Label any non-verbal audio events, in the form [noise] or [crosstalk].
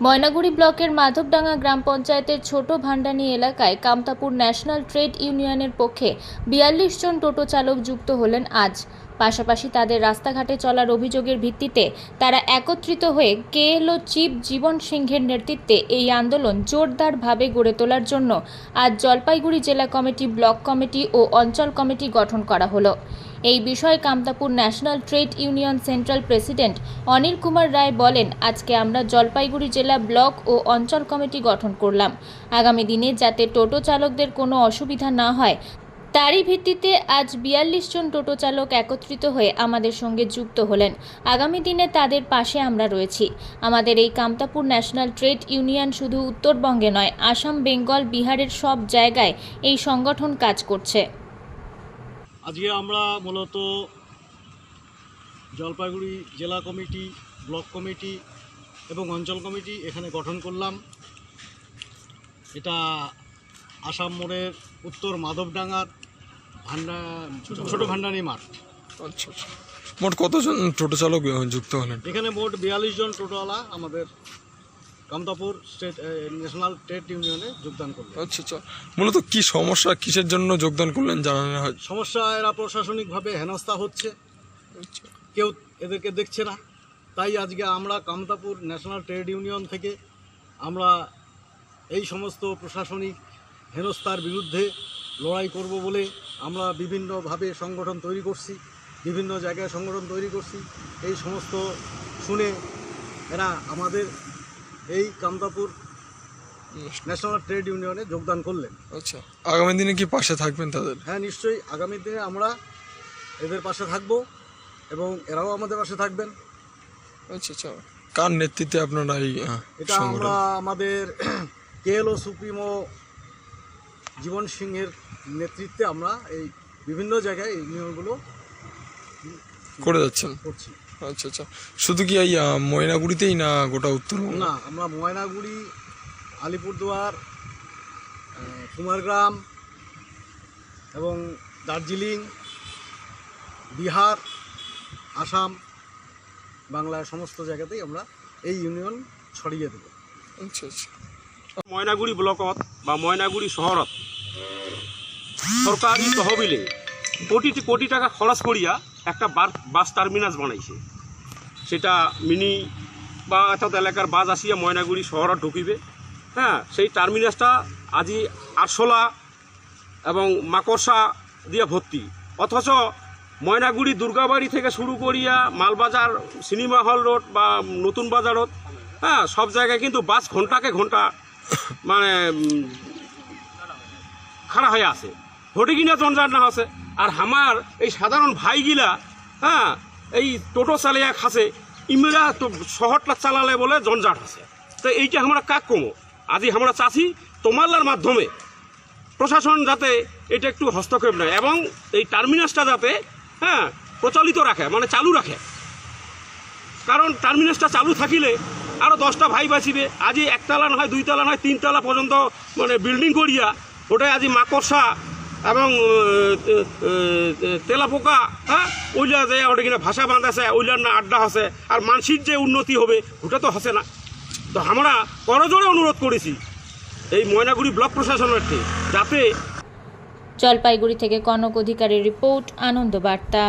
ময়নাগুড়ি ব্লকের মাধবডাঙ্গা গ্রাম পঞ্চায়েতের ছোট ভান্ডানি এলাকায় কামতাপুর ন্যাশনাল ট্রেড ইউনিয়নের পক্ষে বিয়াল্লিশ জন টোটো চালক যুক্ত হলেন আজ। পাশাপাশি তাদের রাস্তাঘাটে চলার অভিযোগের ভিত্তিতে তারা একত্রিত হয়ে কেএলও চিফ জীবন সিংহের নেতৃত্বে এই আন্দোলন জোরদারভাবে গড়ে তোলার জন্য আজ জলপাইগুড়ি জেলা কমিটি, ব্লক কমিটি ও অঞ্চল কমিটি গঠন করা হলো। এই বিষয়ে Kamtapur national trade union central president Anil Kumar Roy বলেন, আজকে আমরা জলপাইগুড়ি জেলা ব্লক ও অঞ্চল কমিটি গঠন করলাম। আগামী দিনে যাতে টোটো চালকদের কোনো অসুবিধা না হয়, তারই ভিত্তিতে আজ বিয়াল্লিশ জন টোটো চালক একত্রিত হয়ে আমাদের সঙ্গে যুক্ত হলেন। আগামী দিনে তাদের পাশে আমরা রয়েছি। আমাদের এই কামতাপুর ন্যাশনাল ট্রেড ইউনিয়ন শুধু উত্তরবঙ্গে নয়, আসাম, বেঙ্গল, বিহারের সব জায়গায় এই সংগঠন কাজ করছে। আজকে আমরা মূলত জলপাইগুড়ি জেলা কমিটি ব্লক কমিটি এবং অঞ্চল কমিটি এখানে গঠন করলাম। এটা আসাম মোড়ের উত্তর মাধবডাঙ্গার ভান্ডা ছোটো ভান্ডানি মাঠ। আচ্ছা আচ্ছা মোট কতজন টোটো চালক যুক্ত হলেন? এখানে মোট বিয়াল্লিশ জন টোটোওয়ালা আমাদের কামতাপুর স্টেট ন্যাশনাল ট্রেড ইউনিয়নে যোগদান করল আচ্ছা আচ্ছা। মূলত কি সমস্যা কিসের জন্য যোগদান করলেন জানানো হয় সমস্যা এরা প্রশাসনিকভাবে হেনস্থা হচ্ছে। আচ্ছা। কেউ এদেরকে দেখছে না। তাই আজকে আমরা কামতাপুর ন্যাশনাল ট্রেড ইউনিয়ন থেকে আমরা এই সমস্ত প্রশাসনিক হেনস্থার বিরুদ্ধে লড়াই করব বলে আমরা বিভিন্নভাবে সংগঠন তৈরি করছি বিভিন্ন জায়গায় সংগঠন তৈরি করছি। এই সমস্ত শুনে এরা আমাদের এই কামতাপুর ন্যাশনাল ট্রেড ইউনিয়নে যোগদান করলেন। আচ্ছা আগামী দিনে কি পাশে থাকবেন তাদের? হ্যাঁ নিশ্চয়ই। আগামী দিনে আমরা এদের পাশে থাকব এবং এরাও আমাদের পাশে থাকবেন। আচ্ছা আচ্ছা। কার নেতৃত্বে আপনারা এই এটা আমরা আমাদের [clears throat] কেএলও সুপ্রিমো জীবন সিংহের নেতৃত্বে আমরা এই বিভিন্ন জায়গায় এই ইউনিয়নগুলো করে যাচ্ছেন। করছি। আচ্ছা আচ্ছা। শুধু কি এই ময়নাগুড়িতেই না গোটা উত্তরবঙ্গ? না আমরা ময়নাগুড়ি আলিপুরদুয়ার কুমারগ্রাম এবং দার্জিলিং বিহার আসাম বাংলার সমস্ত জায়গাতেই আমরা এই ইউনিয়ন ছড়িয়ে দেবো। আচ্ছা আচ্ছা। ময়নাগুড়ি ব্লকত বা ময়নাগুড়ি শহরত সরকারি তহবিলে কোটি কোটি টাকা খরচ করিয়া একটা বাস টার্মিনাস বানাইছে। সেটা মিনি বা অর্থাৎ এলাকার বাস আসিয়া ময়নাগুড়ি শহরত ঢুকিবে। হ্যাঁ সেই টার্মিনাসটা আজি আরশোলা এবং মাকড়সা দিয়ে ভর্তি। অথচ ময়নাগুড়ি দুর্গাবাড়ি থেকে শুরু করিয়া মালবাজার সিনেমা হল রোড বা নতুন বাজারত হ্যাঁ সব জায়গায় কিন্তু বাস ঘন্টাকে ঘণ্টা মানে খাড়া হয়ে আছে। ঘটে কিনা জঞ্জাট না আছে আর আমার এই সাধারণ ভাইগিলা হ্যাঁ এই টোটো চালিয়া খাসে ইমেরা তো শহরটা চালালে বলে জঞ্জাট আছে। তো এইটা আমরা কাক কমো আজি আমরা চাষি তোমাল্লার মাধ্যমে প্রশাসন যাতে এটা একটু হস্তক্ষেপ নেয় এবং এই টার্মিনাসটা যাতে হ্যাঁ প্রচলিত রাখে মানে চালু রাখে কারণ টার্মিনাসটা চালু থাকিলে আরও দশটা ভাই বাঁচিবে। আজি একতলা নয় দুইতলা নয় তিনতলা পর্যন্ত মানে বিল্ডিং করিয়া ওটাই আজি মাকড়সা এবং তেলাপোকা হ্যাঁ? ওইলা যে ওটা কিনা ভাষা বাঁধ আছে ওইলার না আড্ডা আছে, আর মানসির যে উন্নতি হবে, ওটা তো হাসে না। তো আমরা করজোড়ে অনুরোধ করেছি, এই ময়নাগুড়ি ব্লক প্রশাসনের যাতে জলপাইগুড়ি থেকে কনক অধিকারীর রিপোর্ট, আনন্দ বার্তা।